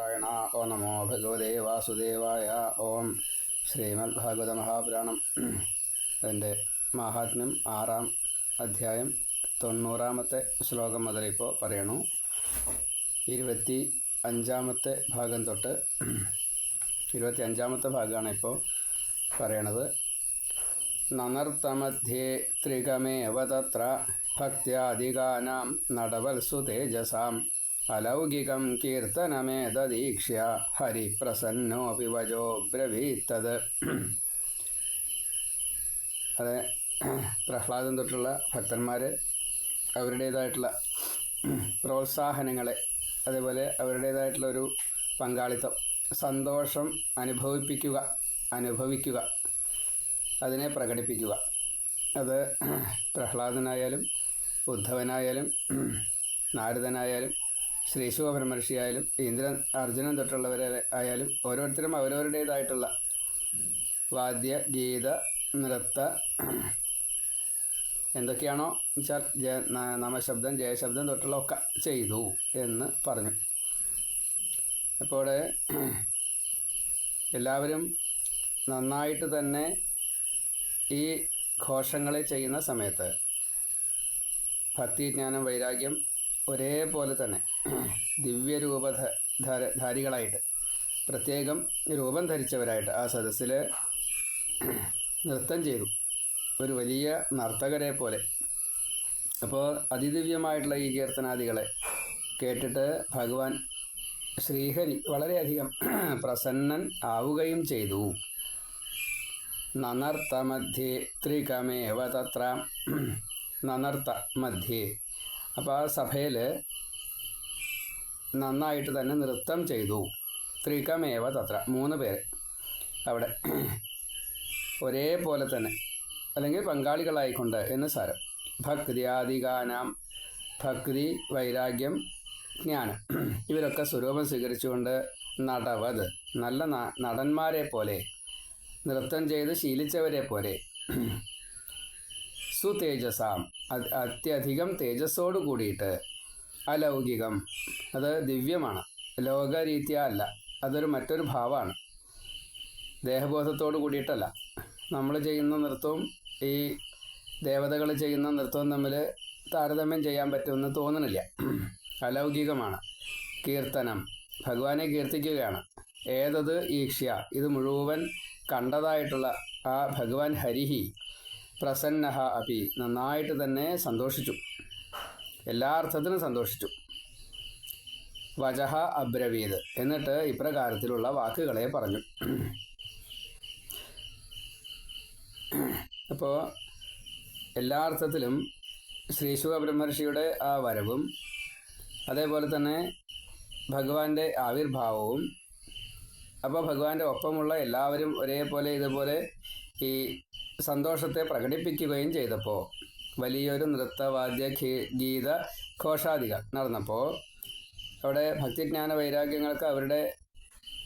നാരായണ ഓ നമോ ഭഗവതേ വാസുദേവായ ഓം ശ്രീമദ് ഭാഗവത മഹാപുരാണം അതിന്റെ മഹാത്മ്യം ആറാം അധ്യായം തൊണ്ണൂറാമത്തെ ശ്ലോകം മുതൽ ഇപ്പോൾ പറയണു. ഇരുപത്തി അഞ്ചാമത്തെ ഭാഗം തൊട്ട് ഇരുപത്തി അഞ്ചാമത്തെ ഭാഗമാണ് ഇപ്പോൾ പറയണത്. നനർത്തമധ്യേ ത്രികമേവ തത്ര ഭക്ത്യാധികാനാം നടവൽസു തേജസാം. അലൗകികം കീർത്തനമേതദീക്ഷ്യ ഹരിപ്രസന്നോപി വജോ ബ്രവീത്തത് അതെ പ്രഹ്ലാദം തൊട്ടുള്ള ഭക്തന്മാർ അവരുടേതായിട്ടുള്ള പ്രോത്സാഹനങ്ങളെ അതേപോലെ അവരുടേതായിട്ടുള്ള ഒരു പങ്കാളിത്തം സന്തോഷം അനുഭവിപ്പിക്കുക അനുഭവിക്കുക അതിനെ പ്രകടിപ്പിക്കുക. അത് പ്രഹ്ലാദനായാലും ഉദ്ധവനായാലും നാരദനായാലും ശ്രീശുഭബ്രഹ്മർഷിയായാലും ഇന്ദ്രൻ അർജുനൻ തൊട്ടുള്ളവരെ ആയാലും ഓരോരുത്തരും അവരവരുടേതായിട്ടുള്ള വാദ്യ ഗീത നൃത്ത എന്തൊക്കെയാണോ വെച്ചാൽ ജയ നാമശബ്ദം ജയശബ്ദം തൊട്ടുള്ള ഒക്കെ ചെയ്തു എന്ന് പറഞ്ഞു. അപ്പോൾ എല്ലാവരും നന്നായിട്ട് തന്നെ ഈ ഘോഷങ്ങളെ ചെയ്യുന്ന സമയത്ത് ഭക്തി ജ്ഞാനം വൈരാഗ്യം ഒരേപോലെ തന്നെ ദിവ്യരൂപ ധാരികളായിട്ട് പ്രത്യേകം രൂപം ധരിച്ചവരായിട്ട് ആ സദസ്സിൽ നൃത്തം ചെയ്തു. ഒരു വലിയ നർത്തകരെ പോലെ. അപ്പോൾ അതിദിവ്യമായിട്ടുള്ള ഈ കീർത്തനാദികളെ കേട്ടിട്ട് ഭഗവാൻ ശ്രീഹരി വളരെയധികം പ്രസന്നൻ ആവുകയും ചെയ്തു. നനർത്ത മധ്യേ ത്രികമേവ തത്ര. നനർത്ത മധ്യേ അപ്പോൾ ആ സഭയിൽ നന്നായിട്ട് തന്നെ നൃത്തം ചെയ്തു. ത്രികമേവ തത്ര. മൂന്ന് പേര് അവിടെ. ഒരേപോലെ തന്നെ. അല്ലെങ്കിൽ പങ്കാളികളായിക്കൊണ്ട് എന്ന് സാരം. ഭക്തിയാദികാനാം ഭക്തി വൈരാഗ്യം ജ്ഞാനം. ഇവരൊക്കെ സ്വരൂപം സ്വീകരിച്ചുകൊണ്ട് നടവത്. നല്ല നടന്മാരെ പോലെ നൃത്തം ചെയ്ത് ശീലിച്ചവരെ പോലെ. സുതേജസാം. അത് അത്യധികം തേജസ്സോട് കൂടിയിട്ട് അലൗകികം. അത് ദിവ്യമാണ്. ലോകരീത്യ അല്ല. അതൊരു മറ്റൊരു ഭാവമാണ് ദേഹബോധത്തോട് കൂടിയിട്ടല്ല. നമ്മൾ ചെയ്യുന്ന നൃത്തവും ഈ ദേവതകൾ ചെയ്യുന്ന നൃത്തവും തമ്മിൽ താരതമ്യം ചെയ്യാൻ പറ്റുമെന്ന് തോന്നണില്ല. അലൗകികമാണ്. കീർത്തനം. ഭഗവാനെ കീർത്തിക്കുകയാണ്. ഏതത് ഈക്ഷ്യ? ഇത് മുഴുവൻ കണ്ടതായിട്ടുള്ള ആ ഭഗവാൻ ഹരിഹി. പ്രസന്നഹ അപി. നന്നായിട്ട് തന്നെ സന്തോഷിച്ചു. എല്ലാ അർത്ഥത്തിനും സന്തോഷിച്ചു. വജഹ അബ്രവീത് എന്നിട്ട് ഇപ്രകാരത്തിലുള്ള വാക്കുകളെ പറഞ്ഞു. അപ്പോൾ എല്ലാ അർത്ഥത്തിലും ശ്രീശുഖ ബ്രഹ്മർഷിയുടെ ആ വരവും അതേപോലെ തന്നെ ഭഗവാന്റെ ആവിർഭാവവും അപ്പോൾ ഭഗവാന്റെ ഒപ്പമുള്ള എല്ലാവരും ഒരേപോലെ ഇതുപോലെ ഈ സന്തോഷത്തെ പ്രകടിപ്പിക്കുകയും ചെയ്തപ്പോൾ വലിയൊരു നൃത്തവാദ്യ ഗീത ഘോഷാദികൾ നടന്നപ്പോൾ അവിടെ ഭക്തിജ്ഞാന വൈരാഗ്യങ്ങൾക്ക് അവരുടെ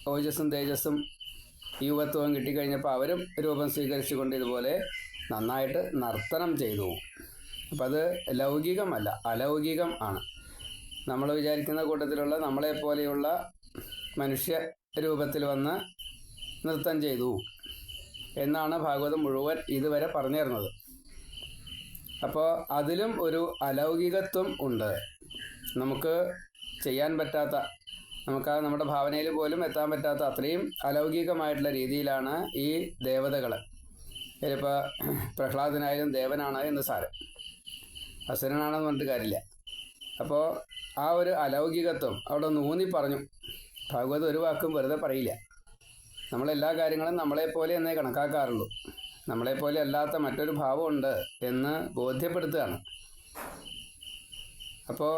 ഓജസ്സും തേജസ്സും യുവത്വവും കിട്ടിക്കഴിഞ്ഞപ്പോൾ അവരും രൂപം സ്വീകരിച്ചുകൊണ്ട് ഇതുപോലെ നന്നായിട്ട് നർത്തനം ചെയ്തു. അപ്പം അത് ലൗകികമല്ല അലൗകികം ആണ്. നമ്മൾ വിചാരിക്കുന്ന കൂട്ടത്തിലുള്ള നമ്മളെപ്പോലെയുള്ള മനുഷ്യ രൂപത്തിൽ വന്ന് നൃത്തം ചെയ്തു. എന്നാണ് ഭാഗവതം മുഴുവൻ ഇതുവരെ പറഞ്ഞു തരുന്നത് അപ്പോൾ അതിലും ഒരു അലൗകികത്വം ഉണ്ട്. നമുക്ക് ചെയ്യാൻ പറ്റാത്ത നമുക്ക് നമ്മുടെ ഭാവനയിൽ പോലും എത്താൻ പറ്റാത്ത അത്രയും അലൗകികമായിട്ടുള്ള രീതിയിലാണ് ഈ ദേവതകൾ ഇതിലിപ്പോൾ പ്രഹ്ലാദനായാലും ദേവനാണ് എന്ന് സാരം. അസുരനാണെന്ന് പറഞ്ഞിട്ട് കാര്യമില്ല. അപ്പോൾ ആ ഒരു അലൗകികത്വം അവിടെ ഒന്ന് ഊന്നി പറഞ്ഞു. ഭാഗവത് ഒരു വാക്കും വെറുതെ പറയില്ല. നമ്മളെല്ലാ കാര്യങ്ങളും നമ്മളെപ്പോലെ എന്നേ കണക്കാക്കാറുള്ളൂ. നമ്മളെപ്പോലെ അല്ലാത്ത മറ്റൊരു ഭാവമുണ്ട് എന്ന് ബോധ്യപ്പെടുത്തുകയാണ്. അപ്പോൾ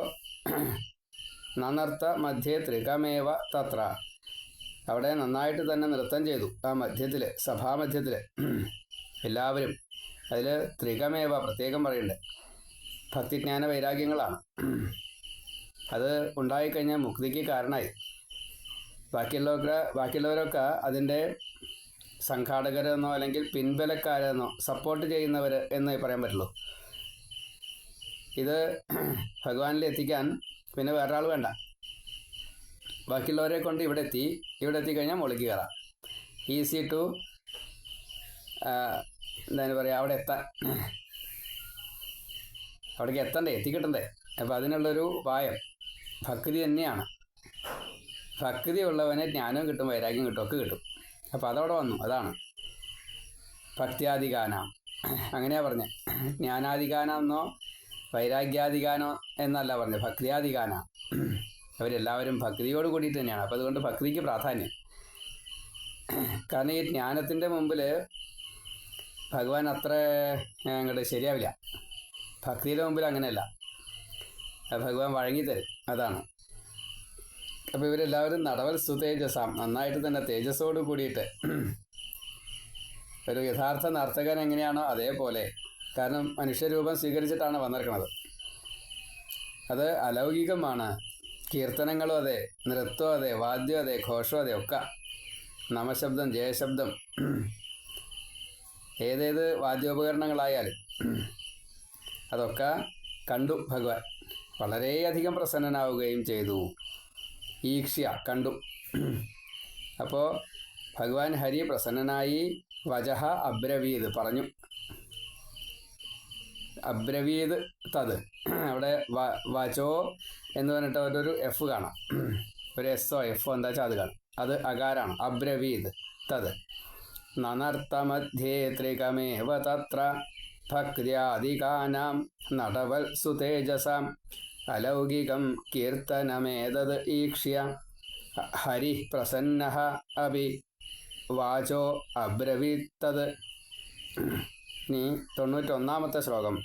നനർത്ത മധ്യേ ത്രികമേവ തത്ര. അവിടെ നന്നായിട്ട് തന്നെ നൃത്തം ചെയ്തു ആ മധ്യത്തിൽ സഭാമധ്യത്തിൽ എല്ലാവരും അതിൽ ത്രികമേവ പ്രത്യേകം പറയുന്നുണ്ട് ഭക്തിജ്ഞാന വൈരാഗ്യങ്ങളാണ്. അത് ഉണ്ടായിക്കഴിഞ്ഞാൽ മുക്തിക്ക് കാരണമായി. ബാക്കിയുള്ളവർക്ക് ബാക്കിയുള്ളവരൊക്കെ അതിന്റെ സംഘാടകരെന്നോ അല്ലെങ്കിൽ പിൻബലക്കാരെന്നോ സപ്പോർട്ട് ചെയ്യുന്നവർ എന്നേ പറയാൻ പറ്റുള്ളൂ. ഇത് ഭഗവാനിൽ എത്തിക്കാൻ പിന്നെ വേറൊരാൾ വേണ്ട. ബാക്കിയുള്ളവരെ കൊണ്ട് ഇവിടെ എത്തി ഇവിടെ എത്തിക്കഴിഞ്ഞാൽ മുകളിലേക്ക് കയറാം. ഈസി ടു എന്താണ് പറയുക അവിടെ എത്താൻ അവിടേക്ക് എത്തണ്ടേ എത്തിക്കിട്ടണ്ടേ. അപ്പോൾ അതിനുള്ളൊരു ഉപായം ഭക്തി തന്നെയാണ്. ഭക്തി ഉള്ളവനെ ജ്ഞാനവും കിട്ടും വൈരാഗ്യം കിട്ടും ഒക്കെ കിട്ടും. അപ്പോൾ അതവിടെ വന്നു അതാണ്. ഭക്തിയാധികാന. അങ്ങനെയാ പറഞ്ഞത് ജ്ഞാനാധികാന എന്നോ വൈരാഗ്യാധികാനോ എന്നല്ല പറഞ്ഞത് ഭക്തിയാധികാന. അവരെല്ലാവരും ഭക്തിയോട് കൂടിയിട്ട് തന്നെയാണ്. അപ്പോൾ അതുകൊണ്ട് ഭക്തിക്ക് പ്രാധാന്യം. കാരണം ഈ ജ്ഞാനത്തിന്റെ മുമ്പിൽ ഭഗവാൻ അത്ര അങ്ങോട്ട് ശരിയാവില്ല. ഭക്തിയുടെ മുമ്പിൽ അങ്ങനെയല്ല. ഭഗവാൻ വഴങ്ങിത്തരും അതാണ്. അപ്പോൾ ഇവരെല്ലാവരും നടവൽ സുതേജസാം നന്നായിട്ട് തന്നെ തേജസ്സോട് കൂടിയിട്ട്. ഒരു യഥാർത്ഥ നർത്തകൻ എങ്ങനെയാണോ അതേപോലെ. കാരണം മനുഷ്യരൂപം സ്വീകരിച്ചിട്ടാണ് വന്നിരിക്കുന്നത്. അത് അലൗകികമാണ്. കീർത്തനങ്ങളും അതെ നൃത്തവും അതെ വാദ്യം അതെ ഘോഷം അതെ ഒക്കെ. നമശബ്ദം ജയശബ്ദം. ഏതേത് വാദ്യോപകരണങ്ങളായാലും. അതൊക്കെ കണ്ടു ഭഗവാൻ. വളരെയധികം പ്രസന്നനാവുകയും ചെയ്തു. ഈക്ഷ്യ കണ്ടു. അപ്പോൾ ഭഗവാൻ ഹരി പ്രസന്നനായി വജഹ അബ്രവീത് പറഞ്ഞു. അബ്രവീത് തത്. അവിടെ വചോ എന്ന് പറഞ്ഞിട്ട് ഒരു എഫ് കാണാം. ഒരു എസ്സോ എഫോ എന്താ വെച്ചാൽ അത് കാണാം. അത് അകാരാണ്. അബ്രവീത് തത്. നനർത്തമധ്യേ ത്രികമേവ തത്ര ഭക്തിയാദികാനാം നടവൽ സുതേജസാം അലൗകികം കീർത്തനമേതത് ഈക്ഷ്യ ഹരി പ്രസന്ന അഭി വാചോ അബ്രവീത്തത് ഇനി തൊണ്ണൂറ്റൊന്നാമത്തെ ശ്ലോകം.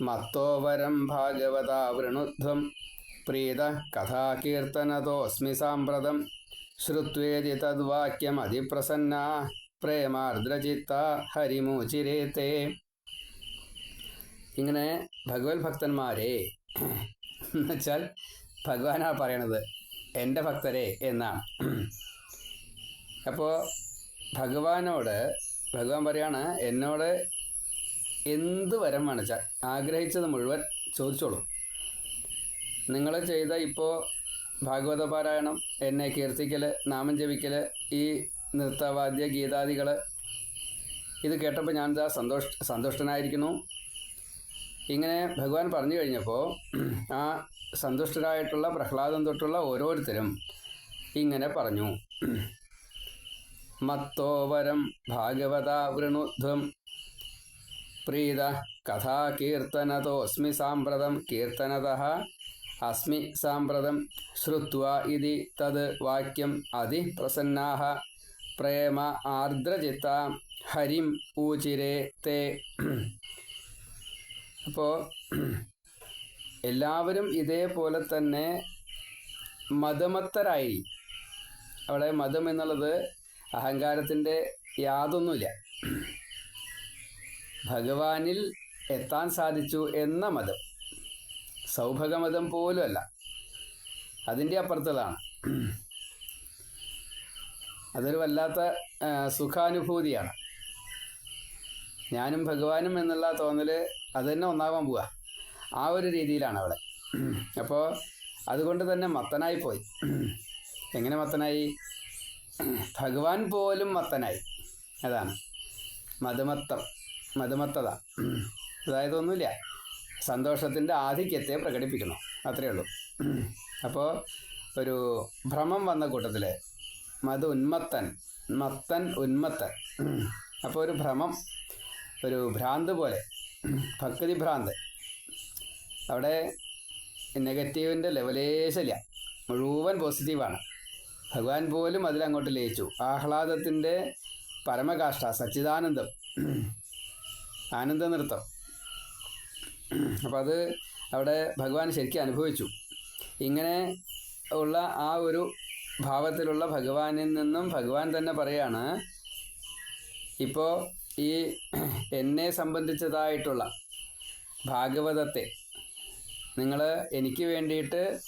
മത്തോവരം ഭാഗവത വൃണുധ്വം പ്രീത കഥാകീർത്തനതോസ്മി സാമ്പ്രതം ശ്രുത്വേതി തദ്വാക്യം അതിപ്രസന്ന പ്രേമാർദ്രചിത്ത ഹരിമൂചിരേത്തെ ഇങ്ങനെ ഭഗവത് ഭക്തന്മാരെ എന്നുവെച്ചാൽ ഭഗവാനാണ് പറയണത് എന്റെ ഭക്തരെ എന്നാണ്. അപ്പോൾ ഭഗവാനോട് ഭഗവാൻ പറയാണ് എന്നോട് എന്ത് വരം വേണച്ചാൽ ആഗ്രഹിച്ചത് മുഴുവൻ ചോദിച്ചോളൂ. നിങ്ങൾ ചെയ്ത ഇപ്പോൾ ഭാഗവത പാരായണം എന്നെ കീർത്തിക്കൽ നാമം ജപിക്കൽ ഈ നൃത്തവാദ്യ ഗീതാദികൾ ഇത് കേട്ടപ്പോൾ ഞാൻ സന്തോഷ സന്തുഷ്ടനായിരിക്കുന്നു. ഇങ്ങനെ ഭഗവാൻ പറഞ്ഞു കഴിഞ്ഞപ്പോൾ ആ സന്തുഷ്ടരായിട്ടുള്ള പ്രഹ്ലാദം തൊട്ടുള്ള ഓരോരുത്തരും ഇങ്ങനെ പറഞ്ഞു. മത്തോവരം ഭാഗവതാവൃണുധ്വം പ്രീത കഥാകീർത്തനതോസ്മി സാമ്പ്രതം. കീർത്തനത അസ്മി സാമ്പ്രതം. ശ്രുത്വ ഇതി തത് വാക്യം അതിപ്രസന്ന പ്രേമ ആർദ്രചിത്ത. ഹരിം ഊചിരേ തേ. അപ്പോൾ എല്ലാവരും ഇതേപോലെ തന്നെ മതമത്തരായി. അവിടെ മതം എന്നുള്ളത് അഹങ്കാരത്തിന്റെ യാതൊന്നുമില്ല. ഭഗവാനിൽ എത്താൻ സാധിച്ചു എന്ന മതം. സൗഭഗമതം പോലും അല്ല അതിന്റെ അപ്പുറത്തുള്ളതാണ്. അതൊരു വല്ലാത്ത സുഖാനുഭൂതിയാണ്. ഞാനും ഭഗവാനും എന്നുള്ള തോന്നൽ അത് തന്നെ ഒന്നാകാൻ പോവുക ആ ഒരു രീതിയിലാണ് അവിടെ അപ്പോൾ അതുകൊണ്ട് തന്നെ മത്തനായി പോയി. എങ്ങനെ മത്തനായി? ഭഗവാൻ പോലും മത്തനായി. അതാണ്. മതമത്തം മതമത്തത അതായത് ഒന്നുമില്ല. സന്തോഷത്തിന്റെ ആധിക്യത്തെ പ്രകടിപ്പിക്കണം അത്രയേ ഉള്ളൂ. അപ്പോൾ ഒരു ഭ്രമം വന്ന കൂട്ടത്തിൽ മത ഉന്മത്തൻ മത്തൻ ഉന്മത്തൻ. അപ്പോൾ ഒരു ഭ്രമം ഒരു ഭ്രാന്ത് പോലെ. ഭക്തി ഭ്രാന്ത്. അവിടെ നെഗറ്റീവിന്റെ ലെവലേശല്ല മുഴുവൻ പോസിറ്റീവാണ് ഭഗവാൻ പോലും അതിലങ്ങോട്ട് ലയിച്ചു. ആഹ്ലാദത്തിന്റെ പരമകാഷ്ട സച്ചിദാനന്ദം. ആനന്ദ നൃത്തം അപ്പം അത് അവിടെ ഭഗവാൻ ശരിക്കും അനുഭവിച്ചു. ഇങ്ങനെ ഉള്ള ആ ഒരു ഭാവത്തിലുള്ള ഭഗവാനിൽ നിന്നും ഭഗവാൻ തന്നെ പറയാണ് ഇപ്പോൾ ഈ എന്നെ സംബന്ധിച്ചതായിട്ടുള്ള ഭാഗവതത്തെ നിങ്ങൾ എനിക്ക് വേണ്ടിയിട്ട്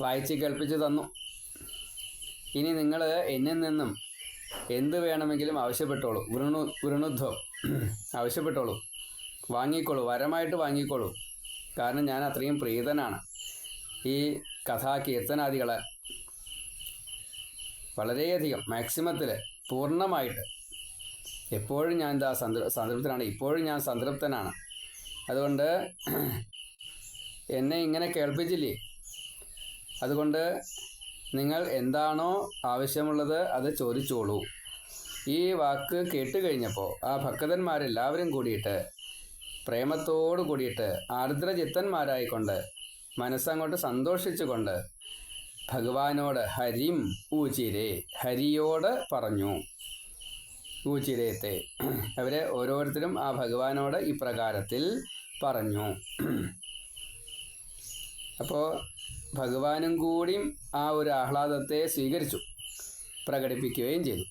വായിച്ച് കേൾപ്പിച്ച് തന്നു. ഇനി നിങ്ങൾ എന്നിൽ നിന്നും എന്ത് വേണമെങ്കിലും ആവശ്യപ്പെട്ടോളൂ. വൃണു വൃണുധ്വം ആവശ്യപ്പെട്ടോളൂ. വാങ്ങിക്കോളൂ. വരമായിട്ട് വാങ്ങിക്കോളൂ. കാരണം ഞാൻ അത്രയും പ്രീതനാണ്. ഈ കഥാ കീർത്തനാദികളെ വളരെയധികം മാക്സിമത്തിൽ പൂർണമായിട്ട് എപ്പോഴും ഞാൻ എന്താ സംതൃ ഇപ്പോഴും ഞാൻ സംതൃപ്തനാണ്. അതുകൊണ്ട് എന്നെ ഇങ്ങനെ കേൾപ്പിച്ചില്ലേ? അതുകൊണ്ട് നിങ്ങൾ എന്താണോ ആവശ്യമുള്ളത് അത് ചോദിച്ചോളൂ. ഈ വാക്ക് കേട്ട് കഴിഞ്ഞപ്പോൾ ആ ഭക്തന്മാരെല്ലാവരും കൂടിയിട്ട് പ്രേമത്തോടു കൂടിയിട്ട് ആർദ്രചിത്തന്മാരായിക്കൊണ്ട് മനസ്സങ്ങോട്ട് സന്തോഷിച്ചുകൊണ്ട് ഭഗവാനോട് ഹരിം ഊചിരേ ഹരിയോട് പറഞ്ഞു. ഊച്ചിരേത്തെ അവരെ ഓരോരുത്തരും ആ ഭഗവാനോട് ഇപ്രകാരത്തിൽ പറഞ്ഞു. അപ്പോൾ ഭഗവാനും കൂടിയും ആ ഒരു ആഹ്ലാദത്തെ സ്വീകരിച്ചു. പ്രകടിപ്പിക്കുകയും ചെയ്തു.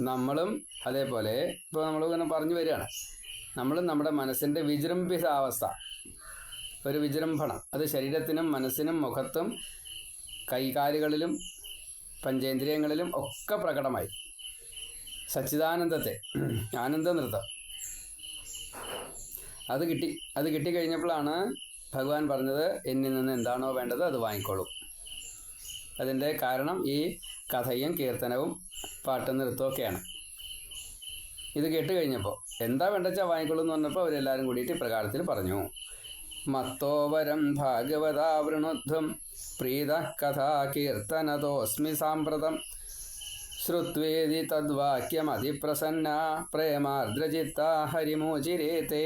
നമ്മളും അതേപോലെ ഇപ്പോൾ നമ്മൾ ഇങ്ങനെ പറഞ്ഞു വരികയാണ്. നമ്മളും നമ്മുടെ മനസ്സിന്റെ വിജൃംഭിതാവസ്ഥ. ഒരു വിജൃംഭണം. അത് ശരീരത്തിനും മനസ്സിനും മുഖത്തും കൈകാലുകളിലും പഞ്ചേന്ദ്രിയങ്ങളിലും ഒക്കെ പ്രകടമായി. സച്ചിദാനന്ദത്തെ. ആനന്ദ നൃത്തം അത് കിട്ടി. അത് കിട്ടിക്കഴിഞ്ഞപ്പോഴാണ് ഭഗവാൻ പറഞ്ഞത് എന്നിൽ നിന്ന് എന്താണോ വേണ്ടത് അത് വാങ്ങിക്കോളൂ. അതിന്റെ കാരണം ഈ കഥയും കീർത്തനവും പാട്ടും നൃത്തമൊക്കെയാണ് ഇത് കേട്ട് കഴിഞ്ഞപ്പോൾ എന്താ വേണ്ടച്ചാൽ വാങ്ങിക്കൊള്ളൂ എന്ന് പറഞ്ഞപ്പോൾ അവരെല്ലാവരും കൂടിയിട്ട് പ്രകാരത്തിൽ പറഞ്ഞു. മത്തോവരം ഭാഗവതാവൃണുധ്വം പ്രീത കഥാ കീർത്തനതോസ്മി സാമ്പ്രതം ശ്രുത്വേദി തദ്വാക്യമതിപ്രസന്ന. പ്രേമാർദ്രചിത്ത ഹരിമോചിരേത്തെ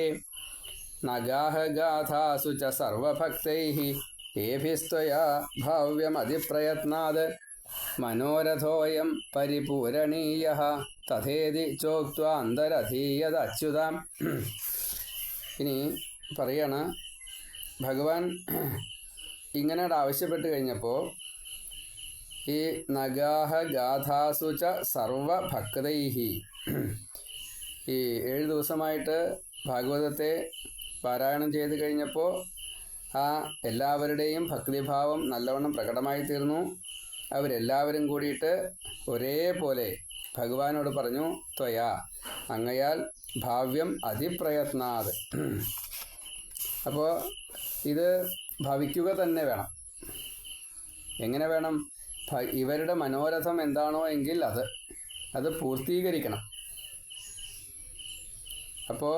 നഗാഹ ഗാഥാസു ച സർവഭക്തൈ. ഏഭിസ്ത്വയാ ഭാവ്യമതിപ്രയത്നാത്. മനോരഥോയം പരിപൂരണീയ. തഥേതി ചോക്വാന്തരധീയതച്യുതാം ഇനി പറയാണ് ഭഗവാൻ ഇങ്ങനെ ആവശ്യപ്പെട്ട് കഴിഞ്ഞപ്പോൾ ഈ നഗാഹ ഗാഥാസു സർവഭക്തൈഹി ഈ ഏഴ് ദിവസമായിട്ട് ഭാഗവതത്തെ പാരായണം ചെയ്ത് കഴിഞ്ഞപ്പോൾ ആ എല്ലാവരുടെയും ഭക്തിഭാവം നല്ലവണ്ണം പ്രകടമായി തീർന്നു അവരെല്ലാവരും കൂടിയിട്ട് ഒരേപോലെ ഭഗവാനോട് പറഞ്ഞു ത്വയാ അങ്ങയാൽ ഭാവ്യം അതിപ്രയത്നാത്. അപ്പോൾ ഇത് ഭവിക്കുക തന്നെ വേണം. എങ്ങനെ വേണം? ഇവരുടെ മനോരഥം എന്താണോ എങ്കിൽ അത് അത് പൂർത്തീകരിക്കണം. അപ്പോൾ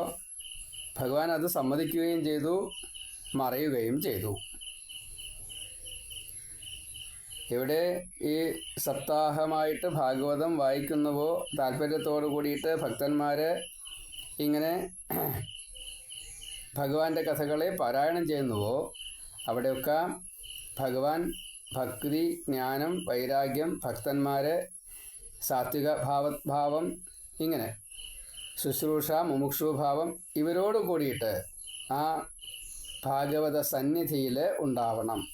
ഭഗവാൻ അത് സമ്മതിക്കുകയും ചെയ്തു മറയുകയും ചെയ്തു. ഇവിടെ ഈ സപ്താഹമായിട്ട് ഭാഗവതം വായിക്കുന്നുവോ താല്പര്യത്തോടു കൂടിയിട്ട് ഭക്തന്മാർ ഇങ്ങനെ ഭഗവാന്റെ കഥകളെ പാരായണം ചെയ്യുന്നുവോ അവിടെയൊക്കെ ഭഗവാൻ ഭക്തി ജ്ഞാനം വൈരാഗ്യം ഭക്തന്മാരെ സാത്വിക ഭാവ ഭാവം ഇങ്ങനെ. ശുശ്രൂഷ മുമുക്ഷുഭാവം ഇവരോട് കൂടിയിട്ട് ആ ഭാഗവത സന്നിധിയിൽ ഉണ്ടാവണം.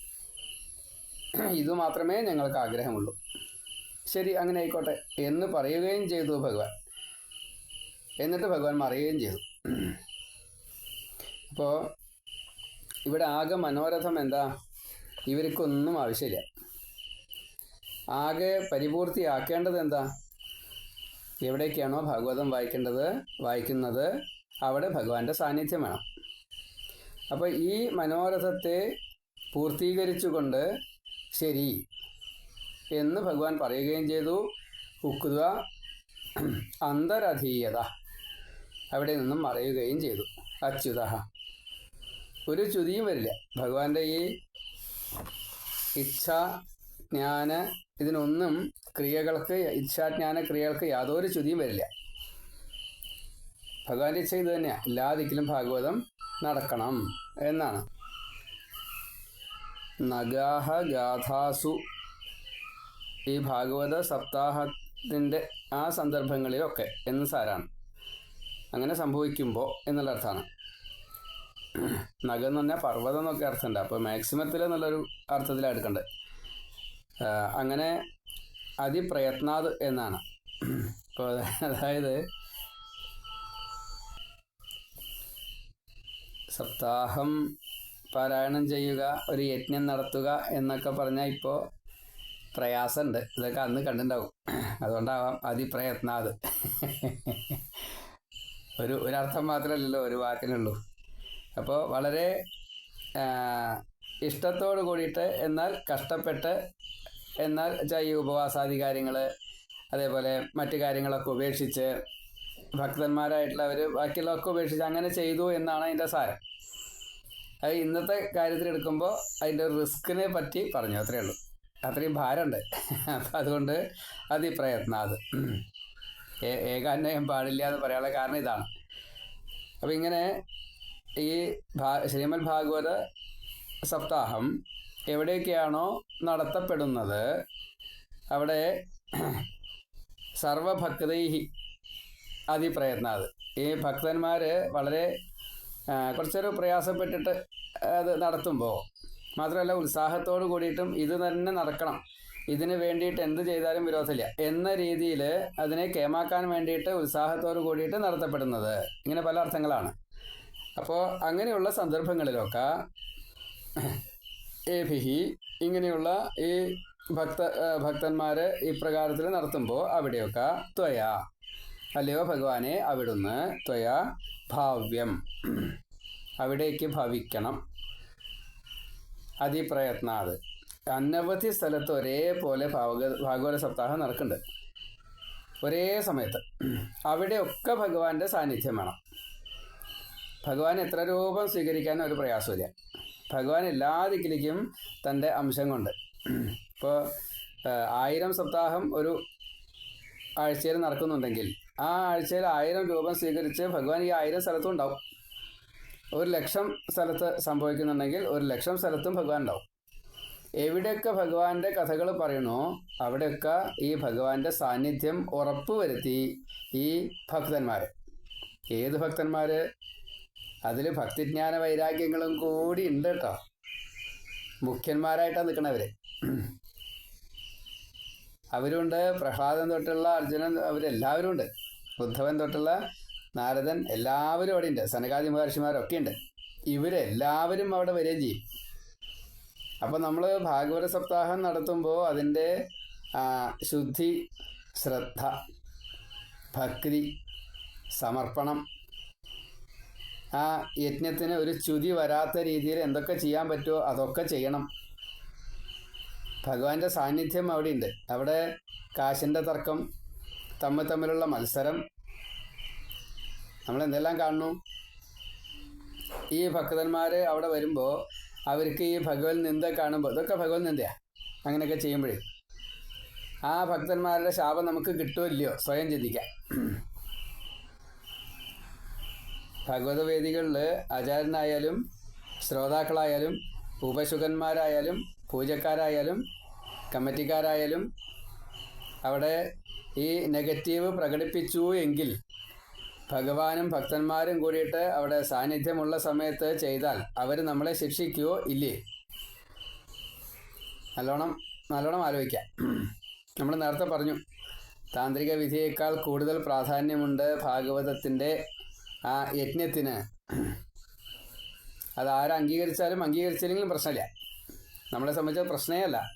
ഇത് മാത്രമേ ഞങ്ങൾക്ക് ആഗ്രഹമുള്ളൂ. ശരി അങ്ങനെ ആയിക്കോട്ടെ. എന്ന് പറയുകയും ചെയ്തു ഭഗവാൻ. എന്നിട്ട് ഭഗവാൻ മറിയുകയും ചെയ്തു. അപ്പോൾ ഇവിടെ ആകെ മനോരഥം എന്താ? ഇവർക്കൊന്നും ആവശ്യമില്ല. ആകെ പരിപൂർത്തിയാക്കേണ്ടത് എന്താ എവിടേക്കാണോ ഭാഗവതം വായിക്കേണ്ടത് വായിക്കുന്നത് അവിടെ ഭഗവാന്റെ സാന്നിധ്യം വേണം. അപ്പോൾ ഈ മനോരഥത്തെ പൂർത്തീകരിച്ചുകൊണ്ട് ശരി എന്ന് ഭഗവാൻ പറയുകയും ചെയ്തു. ഉക്കുക അന്തരധീയത. അവിടെ നിന്നും മറയുകയും ചെയ്തു. അച്യുത ഒരു ചുതിയും വരില്ല. ഭഗവാന്റെ ഈ ഇച്ഛ ജ്ഞാന ഇതിനൊന്നും ക്രിയകൾക്ക് ഇച്ഛാജ്ഞാന ക്രിയകൾക്ക് യാതൊരു ചുതിയും വരില്ല. ഭഗവാന്റെ ഇച്ഛ ഇത് തന്നെയാണ് എല്ലാതിക്കലും ഭാഗവതം നടക്കണം എന്നാണ്. നഗാഹ ഗാഥാസു. ഈ ഭാഗവത സപ്താഹത്തിന്റെ ആ സന്ദർഭങ്ങളിലൊക്കെ എന്ന് സാരാണ്. അങ്ങനെ സംഭവിക്കുമ്പോൾ എന്നുള്ള അർത്ഥമാണ്. നഗ എന്ന് പറഞ്ഞാൽ പർവതം എന്നൊക്കെ അർത്ഥമുണ്ട് അപ്പോൾ മാക്സിമത്തിൽ എന്നുള്ളൊരു അർത്ഥത്തിലാണ് എടുക്കേണ്ടത് അങ്ങനെ അതിപ്രയത്നാത് എന്നാണ്. ഇപ്പോൾ അതായത് സപ്താഹം പാരായണം ചെയ്യുക ഒരു യജ്ഞം നടത്തുക എന്നൊക്കെ പറഞ്ഞാൽ ഇപ്പോൾ പ്രയാസമുണ്ട് ഇതൊക്കെ അന്ന് കണ്ടിട്ടുണ്ടാവും അതുകൊണ്ടാവാം അതിപ്രയത്നാത്. ഒരു ഒരർത്ഥം മാത്രമല്ലല്ലോ ഒരു വാക്കിനുള്ളൂ. അപ്പോൾ വളരെ ഇഷ്ടത്തോടു കൂടിയിട്ട് എന്നാൽ കഷ്ടപ്പെട്ട് എന്നാൽ ഈ ഉപവാസാദി കാര്യങ്ങൾ അതേപോലെ മറ്റു കാര്യങ്ങളൊക്കെ ഉപേക്ഷിച്ച് ഭക്തന്മാരായിട്ടുള്ളവർ ബാക്കിയുള്ളതൊക്കെ ഉപേക്ഷിച്ച് അങ്ങനെ ചെയ്തു എന്നാണ് അതിന്റെ സാരം. അത് ഇന്നത്തെ കാര്യത്തിൽ എടുക്കുമ്പോൾ അതിന്റെ റിസ്കിനെ പറ്റി പറഞ്ഞു അത്രയേ ഉള്ളൂ. അത്രയും ഭാരമുണ്ട്. അപ്പം അതുകൊണ്ട് അതിപ്രയത്നം അത്. ഏകാന്വയം പാടില്ല എന്ന് പറയാനുള്ള കാരണം ഇതാണ്. അപ്പം ഇങ്ങനെ ഈ ശ്രീമദ് ഭാഗവത സപ്താഹം എവിടെയൊക്കെയാണോ നടത്തപ്പെടുന്നത് അവിടെ സർവഭക്തൈഹി അതിപ്രയത്നാത് ഈ ഭക്തന്മാർ വളരെ കുറച്ചൊരു പ്രയാസപ്പെട്ടിട്ട് അത് നടത്തുമ്പോൾ മാത്രമല്ല ഉത്സാഹത്തോട് കൂടിയിട്ടും ഇത് തന്നെ നടക്കണം. ഇതിന് വേണ്ടിയിട്ട് എന്ത് ചെയ്താലും വിരോധമില്ല എന്ന രീതിയിൽ അതിനെ കേമാക്കാൻ വേണ്ടിയിട്ട് ഉത്സാഹത്തോട് കൂടിയിട്ട് നടത്തപ്പെടുന്നത്. ഇങ്ങനെ പല അർത്ഥങ്ങളാണ്. അപ്പോൾ അങ്ങനെയുള്ള സന്ദർഭങ്ങളിലൊക്കെ ഏഭിഹി ഇങ്ങനെയുള്ള ഈ ഭക്ത ഭക്തന്മാരെ ഇപ്രകാരത്തിൽ നടത്തുമ്പോൾ അവിടെയൊക്കെ ത്വയ. അല്ലയോ ഭഗവാനെ അവിടുന്ന് ത്വയ ഭാവ്യം. അവിടേക്ക് ഭവിക്കണം. അതിപ്രയത്നാത് അനവധി സ്ഥലത്ത് ഒരേപോലെ ഭാഗ ഭാഗവത സപ്താഹം നടക്കുന്നുണ്ട്. ഒരേ സമയത്ത്. അവിടെയൊക്കെ ഭഗവാന്റെ സാന്നിധ്യം വേണം. ഭഗവാൻ എത്ര രൂപം സ്വീകരിക്കാൻ ഒരു പ്രയാസമില്ല ഭഗവാൻ എല്ലാ ദിക്കിലേക്കും തന്റെ അംശം കൊണ്ട്. ഇപ്പോൾ ആയിരം സപ്താഹം ഒരു ആഴ്ചയിൽ നടക്കുന്നുണ്ടെങ്കിൽ ആ ആഴ്ചയിൽ ആയിരം രൂപം സ്വീകരിച്ച് ഭഗവാൻ ഈ ആയിരം സ്ഥലത്തും ഉണ്ടാവും. ഒരു ലക്ഷം സ്ഥലത്ത് സംഭവിക്കുന്നുണ്ടെങ്കിൽ ഒരു ലക്ഷം സ്ഥലത്തും ഭഗവാൻ ഉണ്ടാവും. എവിടെയൊക്കെ ഭഗവാന്റെ കഥകൾ പറയണോ അവിടെയൊക്കെ ഈ ഭഗവാന്റെ സാന്നിധ്യം ഉറപ്പുവരുത്തി ഈ ഭക്തന്മാർ ഏത് ഭക്തന്മാർ അതിൽ ഭക്തിജ്ഞാന വൈരാഗ്യങ്ങളും കൂടി ഉണ്ട് കേട്ടോ. മുഖ്യന്മാരായിട്ടാണ് നിൽക്കണവർ അവരുണ്ട് പ്രഹ്ലാദൻ തൊട്ടുള്ള അർജുനൻ അവരെല്ലാവരും ഉണ്ട്. ഉദ്ധവൻ തൊട്ടുള്ള നാരദൻ എല്ലാവരും അവിടെ ഉണ്ട്. സനകാദി മഹർഷിമാരൊക്കെ ഉണ്ട്. ഇവരെല്ലാവരും അവിടെ വരികയും ചെയ്യും. അപ്പോൾ നമ്മൾ ഭാഗവത സപ്താഹം നടത്തുമ്പോൾ അതിന്റെ ശുദ്ധി ശ്രദ്ധ ഭക്തി സമർപ്പണം ആ യജ്ഞത്തിന് ഒരു ചുതി വരാത്ത രീതിയിൽ എന്തൊക്കെ ചെയ്യാൻ പറ്റുമോ അതൊക്കെ ചെയ്യണം. ഭഗവാന്റെ സാന്നിധ്യം അവിടെയുണ്ട്. അവിടെ കാശിന്റെ തർക്കം തമ്മിൽ തമ്മിലുള്ള മത്സരം. നമ്മൾ എന്തെല്ലാം കാണുന്നു? ഈ ഭക്തന്മാർ അവിടെ വരുമ്പോൾ അവർക്ക് ഈ ഭഗവത് നിന്ദ കാണുമ്പോൾ ഇതൊക്കെ ഭഗവത് നിന്ദയാണ് അങ്ങനെയൊക്കെ ചെയ്യുമ്പോഴേ. ആ ഭക്തന്മാരുടെ ശാപം നമുക്ക് കിട്ടുമോ ഇല്ലയോ? സ്വയം ചിന്തിക്കാം. ഭഗവത വേദികളിൽ ആചാര്യനായാലും ശ്രോതാക്കളായാലും ഉപശുഖന്മാരായാലും പൂജക്കാരായാലും കമ്മിറ്റിക്കാരായാലും അവിടെ ഈ നെഗറ്റീവ് പ്രകടിപ്പിച്ചു എങ്കിൽ ഭഗവാനും ഭക്തന്മാരും കൂടിയിട്ട് അവിടെ സാന്നിധ്യമുള്ള സമയത്ത് ചെയ്താൽ അവർ നമ്മളെ ശിക്ഷിക്കുവോ ഇല്ലേ? നല്ലോണം നല്ലോണം ആലോചിക്കാം. നമ്മൾ നേരത്തെ പറഞ്ഞു താന്ത്രിക വിധിയേക്കാൾ കൂടുതൽ പ്രാധാന്യമുണ്ട് ഭാഗവതത്തിന്റെ ആ യജ്ഞത്തിന്. അത് ആരും അംഗീകരിച്ചാലും അംഗീകരിച്ചില്ലെങ്കിലും പ്രശ്നമില്ല. നമ്മളെ സംബന്ധിച്ച പ്രശ്നമേ അല്ല.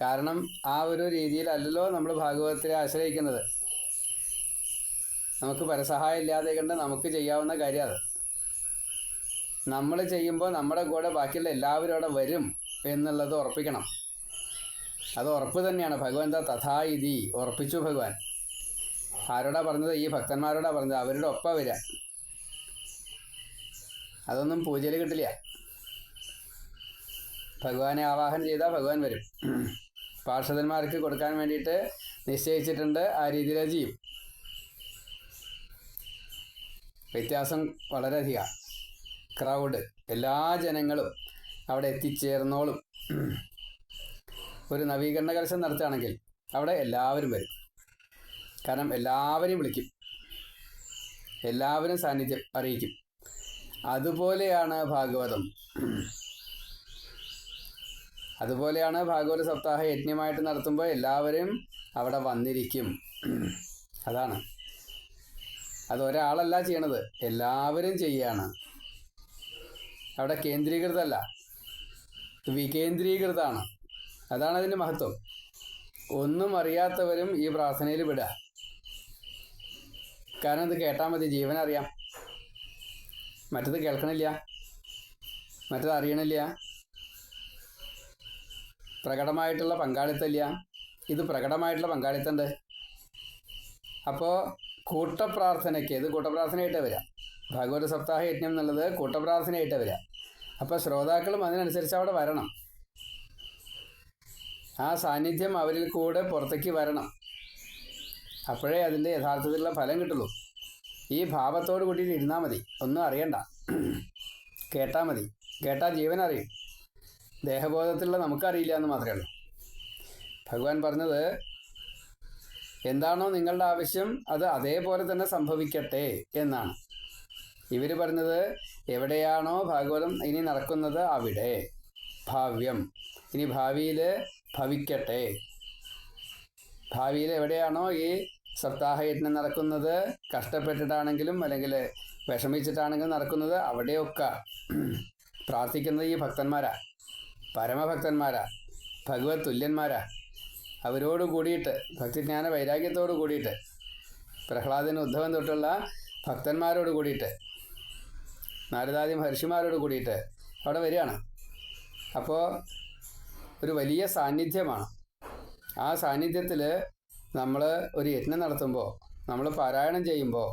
കാരണം ആ ഒരു രീതിയിലല്ലല്ലോ നമ്മൾ ഭാഗവതത്തെ ആശ്രയിക്കുന്നത്. നമുക്ക് പരസഹായം ഇല്ലാതെ കണ്ട് നമുക്ക് ചെയ്യാവുന്ന കാര്യം അത്. നമ്മൾ ചെയ്യുമ്പോൾ നമ്മുടെ കൂടെ ബാക്കിയുള്ള എല്ലാവരും അവിടെ വരും എന്നുള്ളത് ഉറപ്പിക്കണം. അത് ഉറപ്പ് തന്നെയാണ്. ഭഗവാൻ തഥാ ഇതി? ഉറപ്പിച്ചു ഭഗവാൻ. ആരോടാ പറഞ്ഞത്? ഈ ഭക്തന്മാരോടാ പറഞ്ഞത്. അവരുടെ ഒപ്പ വരിക. അതൊന്നും പൂജയിൽ കിട്ടില്ല. ഭഗവാനെ ആവാഹനം ചെയ്താൽ ഭഗവാൻ വരും. പാർഷദന്മാർക്ക് കൊടുക്കാൻ വേണ്ടിയിട്ട് നിശ്ചയിച്ചിട്ടുണ്ട്. ആ രീതിയിൽ ചെയ്യും. വ്യത്യാസം വളരെയധികം. ക്രൗഡ് എല്ലാ ജനങ്ങളും അവിടെ എത്തിച്ചേർന്നോളും. ഒരു നവീകരണ കലശം നടത്തുകയാണെങ്കിൽ അവിടെ എല്ലാവരും വരും. കാരണം എല്ലാവരെയും വിളിക്കും. എല്ലാവരും സാന്നിധ്യം അറിയിക്കും. അതുപോലെയാണ് ഭാഗവതം. അതുപോലെയാണ് ഭാഗവത സപ്താഹ യജ്ഞമായിട്ട് നടത്തുമ്പോൾ എല്ലാവരും അവിടെ വന്നിരിക്കും. അതാണ്. അത് ഒരാളല്ല ചെയ്യണത്. എല്ലാവരും ചെയ്യാണ്. അവിടെ കേന്ദ്രീകൃതമല്ല വികേന്ദ്രീകൃതമാണ് അതാണ് അതിന്റെ മഹത്വം. ഒന്നും അറിയാത്തവരും ഈ പ്രാർത്ഥനയിൽ വിടുക കാരണം ഇത് കേട്ടാൽ മതി ജീവൻ അറിയാം. മറ്റത് കേൾക്കണില്ല. മറ്റത് അറിയണില്ല. പ്രകടമായിട്ടുള്ള പങ്കാളിത്തമില്ല. ഇത് പ്രകടമായിട്ടുള്ള പങ്കാളിത്തമുണ്ട്. അപ്പോൾ കൂട്ടപ്രാർത്ഥനയ്ക്ക് ഇത് കൂട്ടപ്രാർത്ഥനയായിട്ട് വരാം. ഭാഗവത സപ്താഹ യജ്ഞം എന്നുള്ളത് കൂട്ടപ്രാർത്ഥനയായിട്ട് വരാം. അപ്പോൾ ശ്രോതാക്കളും അതിനനുസരിച്ച് അവിടെ വരണം. ആ സാന്നിധ്യം അവരിൽ കൂടെ പുറത്തേക്ക് വരണം. അപ്പോഴേ അതിന്റെ യഥാർത്ഥത്തിലുള്ള ഫലം കിട്ടുള്ളൂ. ഈ ഭാവത്തോട് കൂട്ടിയിട്ട് ഇരുന്നാൽ മതി. ഒന്നും അറിയണ്ട. കേട്ടാൽ മതി. കേട്ടാൽ ജീവൻ അറിയും. ദേഹബോധത്തിലുള്ള നമുക്കറിയില്ല എന്ന് മാത്രമേ ഉള്ളൂ. ഭഗവാൻ പറഞ്ഞത് എന്താണോ നിങ്ങളുടെ ആവശ്യം അത് അതേപോലെ തന്നെ സംഭവിക്കട്ടെ എന്നാണ്. ഇവർ പറഞ്ഞത് എവിടെയാണോ ഭാഗവതം ഇനി നടക്കുന്നത് അവിടെ. ഭാവ്യം. ഇനി ഭാവിയിൽ ഭവിക്കട്ടെ. ഭാവിയിൽ എവിടെയാണോ ഈ സപ്താഹയജ്ഞം നടക്കുന്നത് കഷ്ടപ്പെട്ടിട്ടാണെങ്കിലും അല്ലെങ്കിൽ വിഷമിച്ചിട്ടാണെങ്കിലും നടക്കുന്നത് അവിടെയൊക്കെ. പ്രാർത്ഥിക്കുന്നത് ഈ ഭക്തന്മാരാ. പരമഭക്തന്മാരാ. ഭഗവത് തുല്യന്മാരാ. അവരോട് കൂടിയിട്ട് ഭക്തിജ്ഞാന വൈരാഗ്യത്തോട് കൂടിയിട്ട് പ്രഹ്ലാദന് ഉദ്ധവൻ തൊട്ടുള്ള ഭക്തന്മാരോട് കൂടിയിട്ട് നാരദാദി മഹർഷിമാരോട് കൂടിയിട്ട് അവിടെ വരികയാണ്. അപ്പോൾ ഒരു വലിയ സാന്നിധ്യമാണ്. ആ സാന്നിധ്യത്തിൽ നമ്മൾ ഒരു യജ്ഞം നടത്തുമ്പോൾ നമ്മൾ പാരായണം ചെയ്യുമ്പോൾ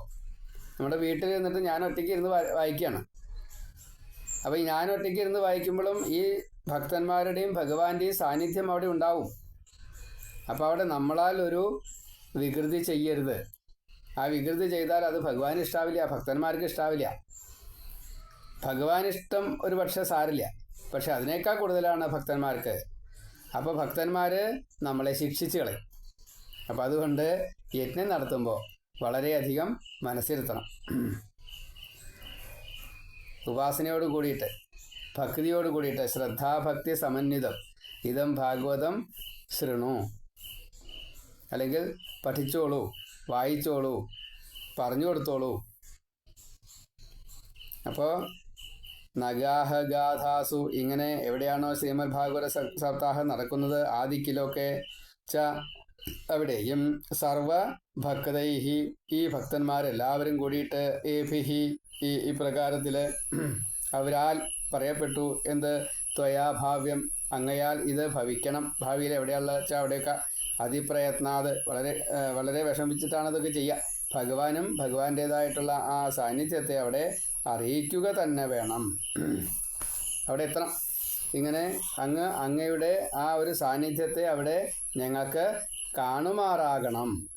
നമ്മുടെ വീട്ടിൽ ഇരുന്നിട്ട് ഞാൻ ഒറ്റയ്ക്ക് ഇരുന്ന് വായിക്കുകയാണ് അപ്പോൾ ഞാൻ ഒറ്റയ്ക്ക് ഇരുന്ന് വായിക്കുമ്പോഴും ഈ ഭക്തന്മാരുടെയും ഭഗവാന്റെയും സാന്നിധ്യം അവിടെ ഉണ്ടാവും. അപ്പോൾ അവിടെ നമ്മളാൽ ഒരു വികൃതി ചെയ്യരുത്. ആ വികൃതി ചെയ്താൽ അത് ഭഗവാൻ ഇഷ്ടാവില്ല ഭക്തന്മാർക്ക് ഇഷ്ടാവില്ല. ഭഗവാനിഷ്ടം ഒരു പക്ഷേ സാരില്ല. പക്ഷെ അതിനേക്കാൾ കൂടുതലാണ് ഭക്തന്മാർക്ക്. അപ്പോൾ ഭക്തന്മാർ നമ്മളെ ശിക്ഷിച്ച് കളയും. അപ്പോൾ അതുകൊണ്ട് യജ്ഞം നടത്തുമ്പോൾ വളരെയധികം മനസ്സിരുത്തണം. ഉപാസനയോട് കൂടിയിട്ട് ഭക്തിയോട് കൂടിയിട്ട് ശ്രദ്ധാഭക്തി സമന്വിതം ഇതം ഭാഗവതം ശൃണു. അല്ലെങ്കിൽ പഠിച്ചോളൂ വായിച്ചോളൂ പറഞ്ഞു കൊടുത്തോളൂ. അപ്പോൾ നഗാഹഗാഥാസു ഇങ്ങനെ എവിടെയാണോ ശ്രീമദ് ഭാഗവത സപ്താഹം നടക്കുന്നത് ആദിക്കിലൊക്കെ ച അവിടെയും സർവ ഭക്തൈഹി ഈ ഭക്തന്മാരെല്ലാവരും കൂടിയിട്ട് ഏഭിഹി ഈ ഈ പ്രകാരത്തിൽ അവരാൽ പറയപ്പെട്ടു എന്ത്? ത്വയാഭാവ്യം അങ്ങയാൽ ഇത് ഭവിക്കണം. ഭാവിയിൽ എവിടെയുള്ള വെച്ചാൽ അവിടെയൊക്കെ അതിപ്രയത്നാത്. വളരെ വളരെ വിഷമിച്ചിട്ടാണ് ഇതൊക്കെ ചെയ്യുക ഭഗവാനും ഭഗവാന്റേതായിട്ടുള്ള ആ സാന്നിധ്യത്തെ അവിടെ അറിയിക്കുക തന്നെ വേണം. അവിടെ എത്തണം. ഇങ്ങനെ അങ്ങ് അങ്ങയുടെ ആ ഒരു സാന്നിധ്യത്തെ അവിടെ ഞങ്ങൾക്ക് കാണുമാറാകണം.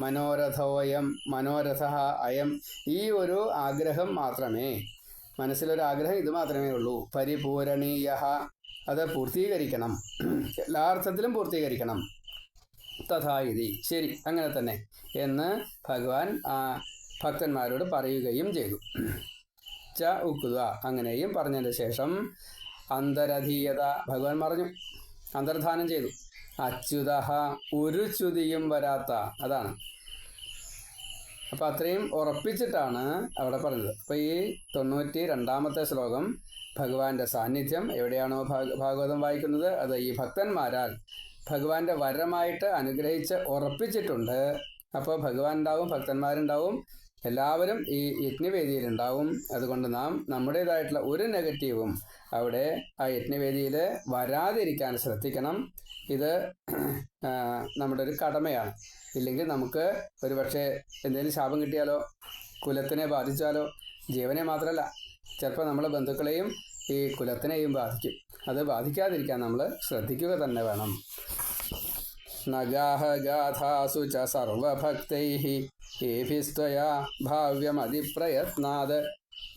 മനോരഥോയം മനോരഥ അയം. ഈ ഒരു ആഗ്രഹം മാത്രമേ മനസ്സിലൊരു ആഗ്രഹം ഇത് മാത്രമേ ഉള്ളൂ. പരിപൂരണീയ. അത് പൂർത്തീകരിക്കണം. എല്ലാ അർത്ഥത്തിലും പൂർത്തീകരിക്കണം. തഥായിതി ശരി അങ്ങനെ തന്നെ എന്ന് ഭഗവാൻ ആ ഭക്തന്മാരോട് പറയുകയും ചെയ്തു. ച ഉക്കുക അങ്ങനെയും പറഞ്ഞതിന് ശേഷം അന്തരധീയത ഭഗവാൻ പറഞ്ഞു. അന്തർധാനം ചെയ്തു. അച്യുത ഒരു ച്യുതിയും വരാത്ത അതാണ്. അപ്പം അത്രയും ഉറപ്പിച്ചിട്ടാണ് അവിടെ പറഞ്ഞത്. അപ്പോൾ ഈ തൊണ്ണൂറ്റി രണ്ടാമത്തെ ശ്ലോകം ഭഗവാന്റെ സാന്നിധ്യം എവിടെയാണോ ഭാഗവതം വായിക്കുന്നത്? അത് ഈ ഭക്തന്മാരാൽ ഭഗവാന്റെ വരമായിട്ട് അനുഗ്രഹിച്ച് ഉറപ്പിച്ചിട്ടുണ്ട്. അപ്പോൾ ഭഗവാൻ ഉണ്ടാവും ഭക്തന്മാരുണ്ടാവും. എല്ലാവരും ഈ യജ്ഞവേദിയിൽ ഉണ്ടാവും അതുകൊണ്ട് നാം നമ്മുടേതായിട്ടുള്ള ഒരു നെഗറ്റീവും അവിടെ ആ യജ്ഞവേദിയിൽ വരാതിരിക്കാൻ ശ്രദ്ധിക്കണം. ഇത് നമ്മുടെ ഒരു കടമയാണ്. ഇല്ലെങ്കിൽ നമുക്ക് ഒരു പക്ഷേ എന്തെങ്കിലും ശാപം കിട്ടിയാലോ കുലത്തിനെ ബാധിച്ചാലോ ജീവനെ മാത്രമല്ല ചിലപ്പോൾ നമ്മളെ ബന്ധുക്കളെയും ഈ കുലത്തിനെയും ബാധിക്കും. അത് ബാധിക്കാതിരിക്കാൻ നമ്മൾ ശ്രദ്ധിക്കുക തന്നെ വേണം. നഗാഹഗാഥാസു ചർവക്തൈസ്വയാ സർവഭക്തൈः ഏഭിസ്ത്വയാ ഭാവ്യമതിപ്രയത്നാത്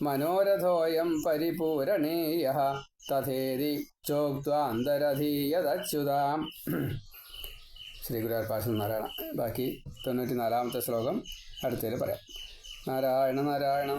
മനോരഥോയം പരിപൂരണീയ തഥേരി ചോക്വാന്തരധീയതച്യുതാം ശ്രീ ഗുരുവായൂർപ്പാശം നാരായണ ബാക്കി തൊണ്ണൂറ്റി നാലാമത്തെ ശ്ലോകം അടുത്തതിൽ പറയാം. നാരായണ നാരായണ